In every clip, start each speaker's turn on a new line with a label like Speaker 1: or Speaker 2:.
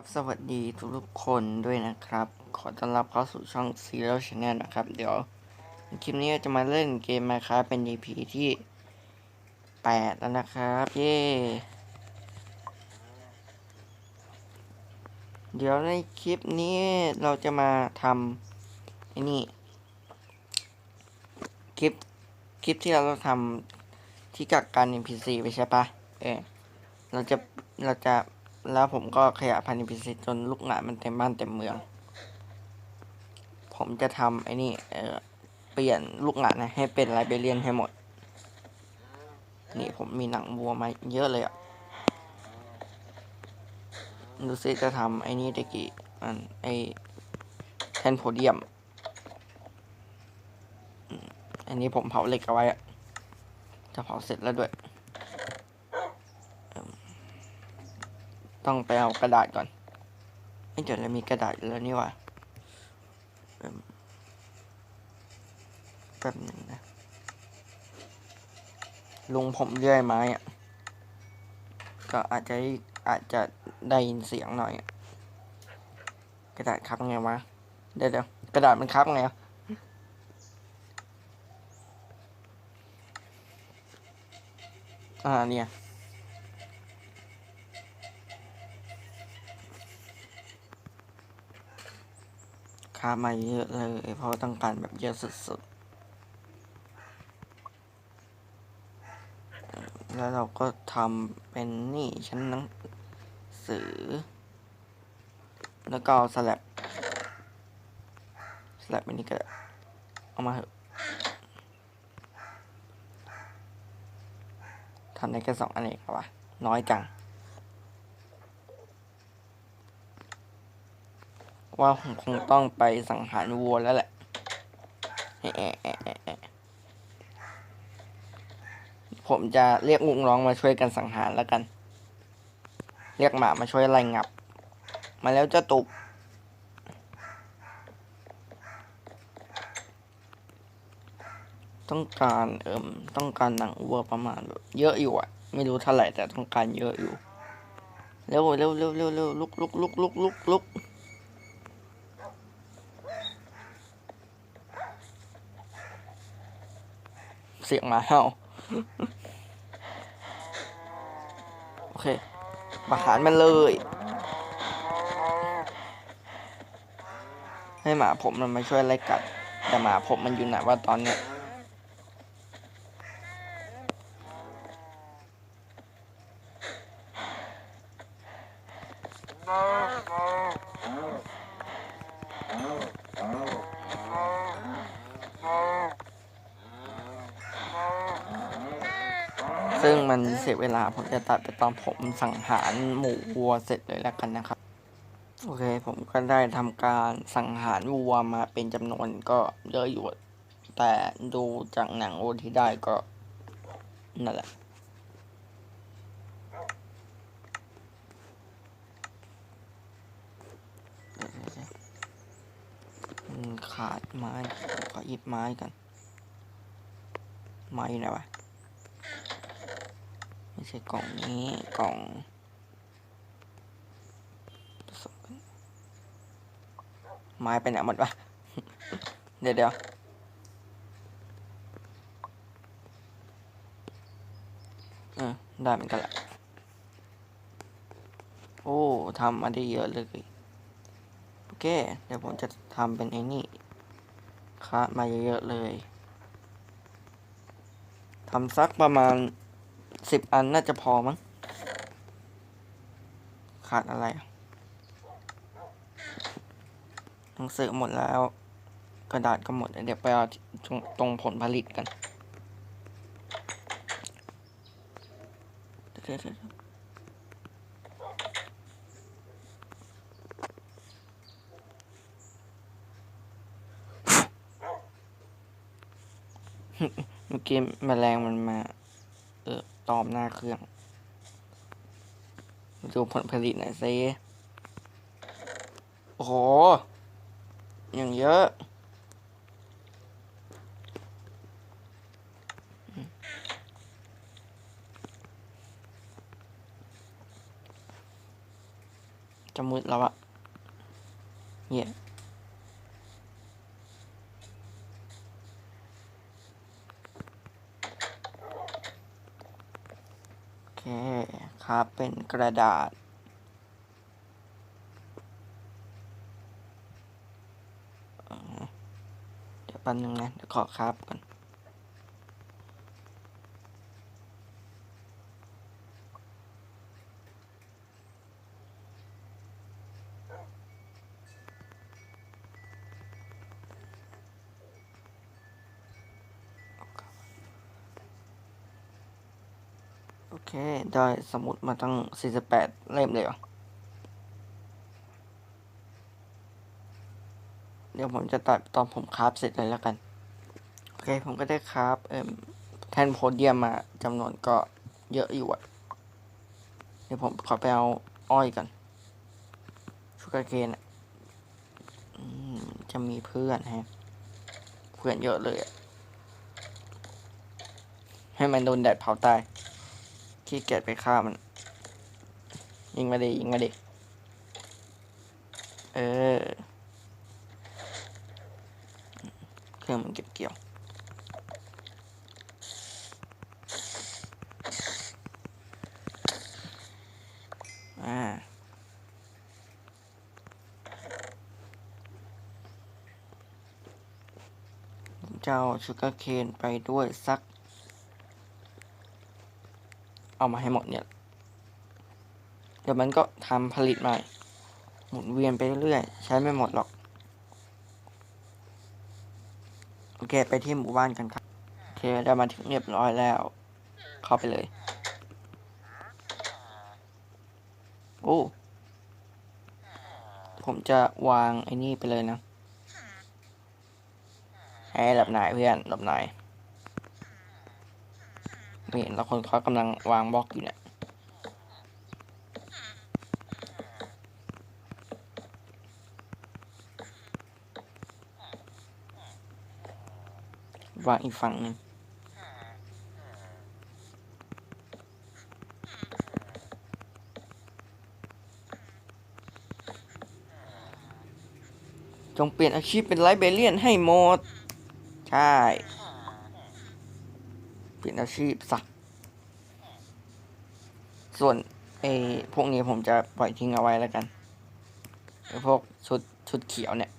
Speaker 1: ครับสวัสดีทุกๆคนด้วยนะครับ ขอต้อนรับเข้าสู่ช่อง Serial Channel นะครับ เดี๋ยวคลิปนี้จะมาเล่นเกมมาครับเป็น EP ที่ 8 แล้วนะครับ เย้เดี๋ยวในคลิปนี้เราจะมาทำไอ้นี่คลิปคลิปที่เราทำที่กักกัน NPC ไปใช่ปะเออเราจะเราจะ แล้วผมก็ขยายพันธุ์ NPC จนลูกหลานมันเต็มบ้านเต็มเมือง ผมจะทำไอ้นี่เออเปลี่ยนลูกหลานะให้เป็นไลเบเรียนให้หมด นี่ผมมีหนังวัวมาเยอะเลยอะดูซิจะทำไอ้นี่ได้กี่อันไอ้แทนโพเดียมอืมอันนี้ผมเผาเหล็กเอาไว้อะจะเผาเสร็จแล้วด้วย ต้องไปเอากระดาษก่อนไม่เดี๋ยวเรามีกระดาษแล้วนี่ว่าแป๊บหนึ่งนะลุงผมเลื่อยไม้อะก็อาจจะอาจจะได้ยินเสียงหน่อยอกระดาษครับไงวะเดี๋ยวเดี๋ยวกระดาษมันครับไงอะอ่าเนี่ย ค่ามาเยอะเลยเพราะต้องการแบบเยอะสุดๆ แล้วเราก็ทำเป็นนี่ชั้นหนังสือ แล้วก็สลับสลับอันนี้ก็เอามาเถอะทำได้แค่สองอันเองครับวะน้อยจัง ว่าผมคงต้องไปสังหารวัวแล้วแหละผมจะเรียกลุงร้องมาช่วยกันสังหารแล้วกัน เรียกหมามาช่วยไล่งับ มาแล้วเจ้าตุบต้องการเอิมต้องการหนังวัวประมาณแบบเยอะอยู่อะไม่รู้เท่าไหร่แต่ต้องการเยอะอยู่ เร็วเร็วเร็วเร็วเร็วลุกลุกลุกลุกลุกลุก เสียงหมาเห่าโอเคประหารมันเลย ให้หมาผมมันมาช่วยไล่กัด แต่หมาผมมันอยู่ไหนว่าตอนเนี้ย ซึ่งมันเสียเวลา ผมจะตัดไปตอนผมสังหารหมูวัวเสร็จเลยแล้วกันนะครับ โอเค ผมก็ได้ทำการสังหารวัวมาเป็นจำนวนก็เยอะอยู่ แต่ดูจากหนังวัวที่ได้ก็นั่นแหละขาดไม้ขอหยิบไม้กัน ไม้อยู่ไหนวะ ไม่ใช่กล่องนี้กล่องไม้ไปไหนหมดวะเดี๋ยวเดี๋ยวเออได้เหมือนกันแหละโอ้ทำมาได้เยอะเลยโอเค เดี๋ยวผมจะทำเป็นไอ้นี่คะมาเยอะๆเลยทำสักประมาณ สิบอันน่าจะพอมั้ง ขาดอะไร หนังสือหมดแล้ว กระดาษก็หมด เดี๋ยวไปเอาตรงตรงผลผลิตกัน เมื่อกี้แมลงมันมา ตอมหน้าเครื่องมาดูผลผลิตหน่อยสิโอ้โห อย่างเยอะจะมืดแล้วอะเนี่ยโคครับเป็นกระดาษ เดี๋ยวแป๊บนึงนะเดี๋ยวขอครับก่อน ค ได้สมุดมาตั้ง 48 เล่มเลยเหรอ เดี๋ยวผมจะตัดตอนผมคราฟเสร็จเลยแล้วกัน โอเค ผมก็ได้คราฟเอ่มแทนโพเดียมมาจำนวนก็เยอะอยู่อะเดี๋ยวผมขอไปเอาอ้อยก่อนชูการ์เคนอะจะมีเพื่อนฮะ เพื่อนเยอะเลย ให้มันโดนแดดเผาตาย ขี้เกียจไปฆ่ามัน ยิงมาดิยิงมาดิเออเครื่องมันเก็บเกี่ยวอ่าผมจะเอาชูการ์เคนไปด้วยสัก เอามาให้หมดเนี่ย เดี๋ยวมันก็ทำผลิตใหม่ หมุนเวียนไปเรื่อยๆ ใช้ไม่หมดหรอก โอเค ไปที่หมู่บ้านกันครับ โอเค ได้มาถึงเรียบร้อยแล้ว เข้าไปเลย โอ้ ผมจะวางไอ้นี่ไปเลยนะไอ้หลับไหนเพื่อนหลับไหน ไม่เห็นแล้วคนเขากำลังวางบล็อกอยู่เนี่ยวางอีกฝั่งหนึ่งจงเปลี่ยนอาชีพเป็นไลฟ์เบเลียนให้หมด ใช่ ยนอาชีพสักส่วนไอ้พวกนี้ผมจะปล่อยทิ้งเอาไว้แล้วกันไอ้พวกชุดชุดเขียวเนี่ย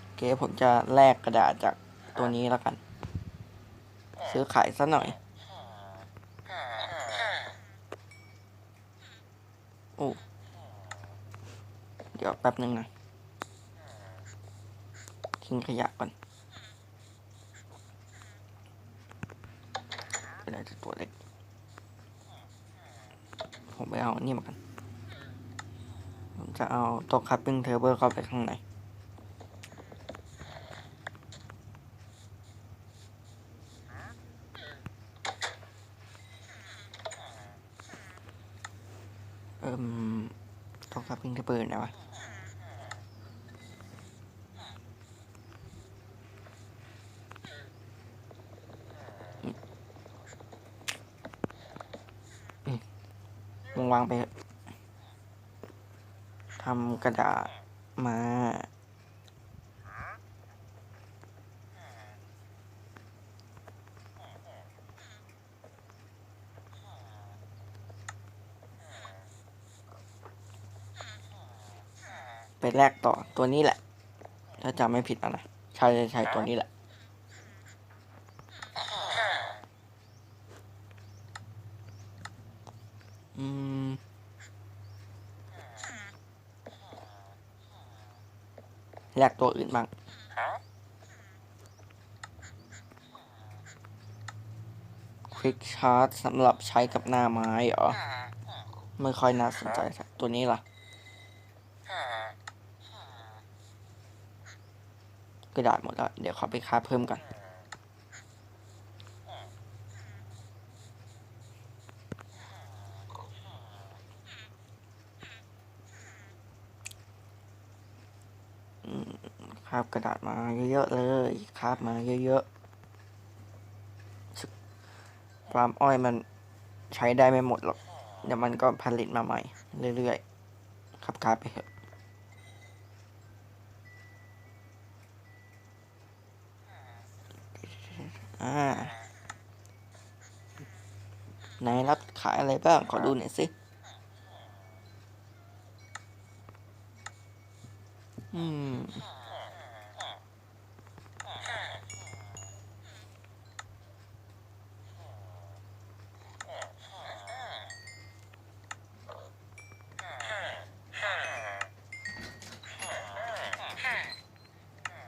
Speaker 1: โอเคผมจะแลกกระดาษจากตัวนี้แล้วกัน ซื้อขายซะหน่อยโอ้เดี๋ยวแป๊บนึงนะทิ้งขยะก่อน เป็นอะไรจะตัวเล็ก ผมไปเอานี่มากัน ผมจะเอาโต๊ะคัพปิ้งเทเบิลเข้าไปข้างใน เอิ่มโต๊ะคัพปิ้งเทเบิลไหนวะ มึงวางไปทำกระดาษมา ไปแลกต่อตัวนี้แหละ ถ้าจำไม่ผิดนะนะใช่ใช่ใช่ตัวนี้แหละ อืม แลกตัวอื่นบ้างควิกชาร์จสำหรับใช้กับหน้าไม้เหรอ ไม่ค่อยน่าสนใจสตัวนี้ล่ะกระดาษหมดแล้ว เดี๋ยวขอไปค้าเพิ่มกัน อืมคาบ กระดาษมาเยอะๆเลยคาบมาเยอะๆชึบปาล์มอ้อยมันใช้ได้ไม่หมดหรอก เดี๋ยวมันก็ผลิตมาใหม่ เรื่อยๆครับครับไปเถอะอ่าไหนรับขายอะไรบ้าง ขอดูหน่อยสิ อืม อืมอืม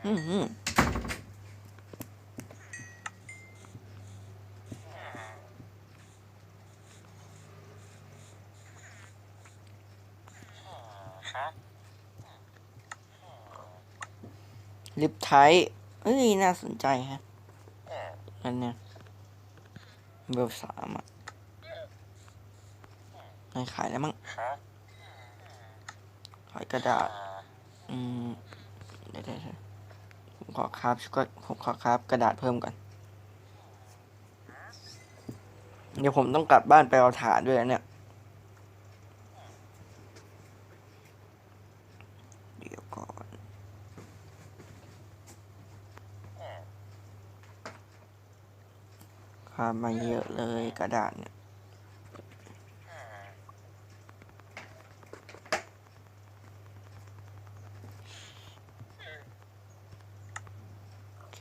Speaker 1: ลิปไทท์เอ้ย น่าสนใจฮะ อันเนี้ยเบลสามอะไม่ขายแล้วมั้ง ขายกระดาษ อืมเดี๋ยวเดี๋ยวเดี๋ยวผม ขอคราบก็ผมขอคราบกระดาษเพิ่มก่อน เดี๋ยวผมต้องกลับบ้านไปเอาถ่านด้วยนะเนี่ย เดี๋ยวก่อน คาบมาเยอะเลยกระดาษเนี่ย เค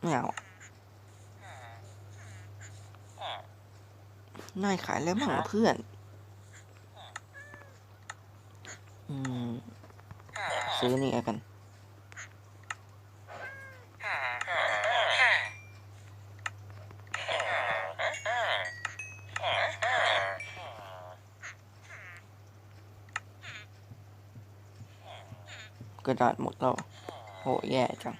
Speaker 1: ไม่เอานายขายแล้วมั้งเพื่อน อืม ซื้อนี่กัน กระดาษหมดแล้วโหแย่จัง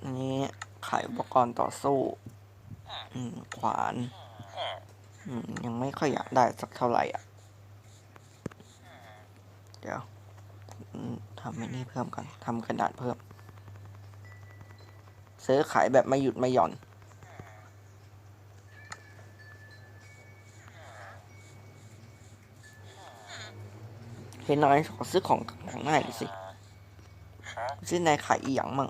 Speaker 1: อันนี้ขายอุปกรณ์ต่อสู้ขวานยังไม่ค่อยอยากได้สักเท่าไหร่อะ เดี๋ยวทำไอ้นี่เพิ่มกันทำกระดาษเพิ่ม ซื้อขายแบบไม่หยุดไม่หย่อน เห็นน้อยขอซื้อของของนายหน่อยสิซื้อนายขายอีหยังมั่ง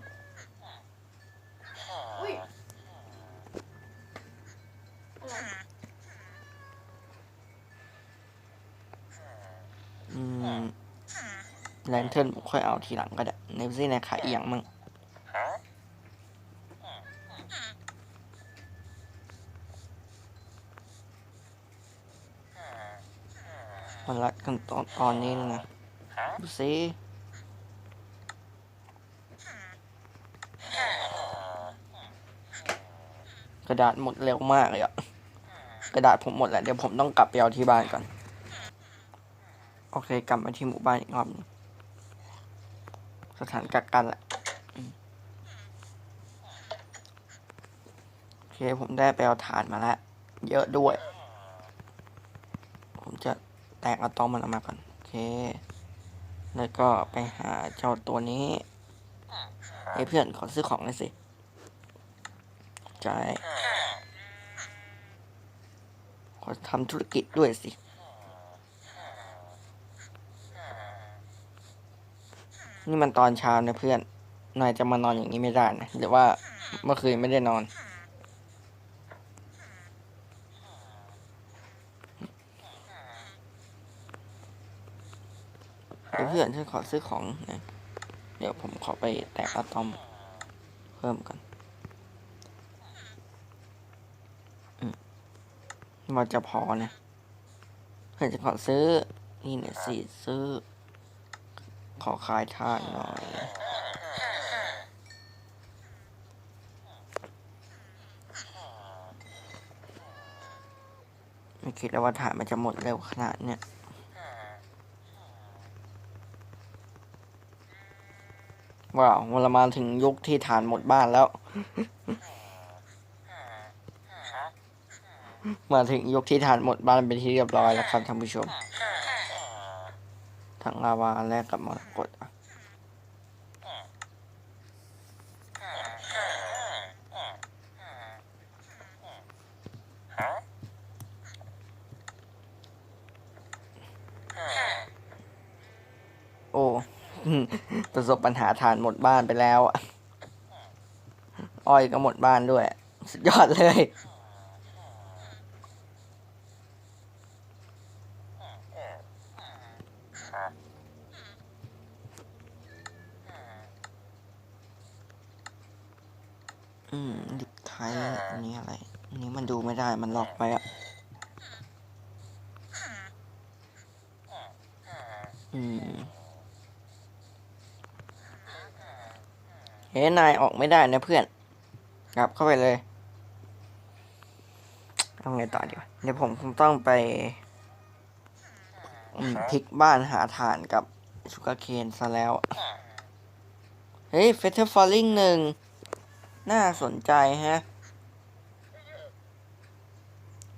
Speaker 2: อื
Speaker 1: มแลนเทิร์นผมค่อยเอาทีหลังก็ได้ในซีนายขายอีหยังมั่งมัน รัดกันตอนตอนนี้นะดูสิกระดาษหมดเร็วมากเลยอะกระดาษผมหมดแล้วเดี๋ยวผมต้องกลับไปเอาที่บ้านก่อน โอเค กลับมาที่หมู่บ้านอีกรอบหนึงสถานกักกันแหละอืมโอเค ผมได้ไปเอาถ่านมาแล้ว เยอะด้วยผมจะแตกอะตอมมันออกมาก่อนโอเค แล้วก็ไปหาเจ้าตัวนี้เฮ้เพื่อนขอซื้อของหน่อยสิใช่ขอทำธุรกิจด้วยสินี่มันตอนเช้านะเพื่อน นายจะมานอนอย่างนี้ไม่ได้นะหรือว่าเมื่อคืนไม่ได้นอน เดี๋ยวเพื่อน ฉันขอซื้อของนะเดี๋ยวผมขอไปแตกอะตอมเพิ่มกันอมันจะพอนะเพื่อนจะขอซื้อ นี่หน่อยสิซื้อ ขอขายทานหน่อย ไม่คิดแล้วว่าถ่านมันจะหมดเร็วขนาดเนี้ย ว้าวเรามาถึงยุคที่ฐานหมดบ้านแล้ว มาถึงยุคที่ฐานหมดบ้านเป็นที่เรียบร้อยแล้วครับท่านผู้ชม ทั้งลาวาแลกกับมรกต ประสบปัญหาฐานหมดบ้านไปแล้ว อ้อยก็หมดบ้านด้วย สุดยอดเลย อืมดิบไทยอันนี้อะไร อันนี้มันดูไม่ได้ มันล็อกไปอะอืม เฮ้นายออกไม่ได้นะเพื่อนกลับเข้าไปเลยเอาไงต่อดีวะเดี๋ยวผมคงต้องไปพลิกบ้านหาฐานกับชูกาเคนซะแล้ว เฮ้ยเฟเธอร์ฟอลลิงหนึ่งน่าสนใจฮะ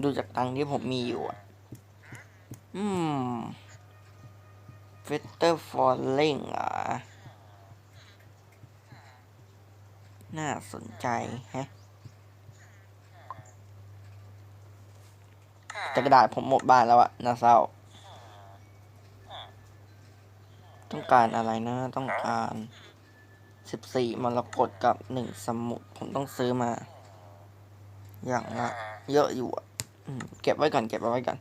Speaker 1: ดูจากตังที่ผมมีอยู่อะอืมเฟเตอร์ฟอลลิงอะ น่าสนใจฮะแต่กระดาษผมหมดบ้านแล้วอะน่าเศร้า ต้องการอะไรนะ ต้องการสิบสี่มรกตกับหนึ่งสมุดผมต้องซื้อมา อย่างละเยอะอยู่อะเก็บไว้ก่อน เก็บไว้ก่อน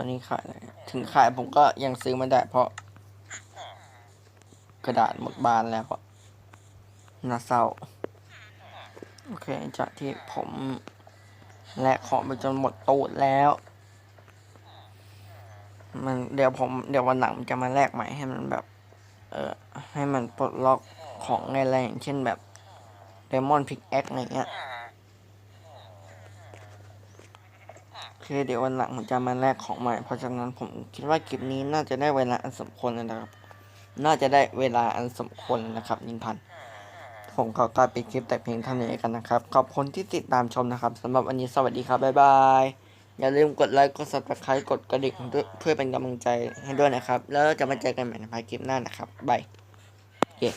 Speaker 1: ตัวนี้ขายอะไรถึงขายผมก็ยังซื้อไม่ได้ เพราะ กระดาษหมดบานแล้วอะน่าเศร้า โอเค จากที่ผมแลกของไปจนหมดตูดแล้ว มันเดี๋ยวผมเดี๋ยววันหลังจะมาแลกใหม่ให้มันแบบ เออให้มันปลดล็อกของอะไรอย่างเช่นแบบเดมอนพิกแอคอะไรเงี้ยโอ เคเดี๋ยววันหลังผมจะมาแลกของใหม่ เพราะฉะนั้นผมคิดว่าคลิปนี้น่าจะได้เวลาอันสมควรแล้วนะครับ น่าจะได้เวลาอันสมควรแล้วนะครับนินพันผมขอกลายเป็นคลิปแต่เพียงเท่านี้กันนะครับ ขอบคุณที่ติดตามชมนะครับสำหรับวันนี้สวัสดีครับบ๊ายบายอย่าลืมกดไลค์กด subscribe กดกระดิ่งเพื่อเป็นกำลังใจให้ด้วยนะครับ แล้วจะมาเจอกันใหม่ในภายคลิปหน้านะครับบายเย้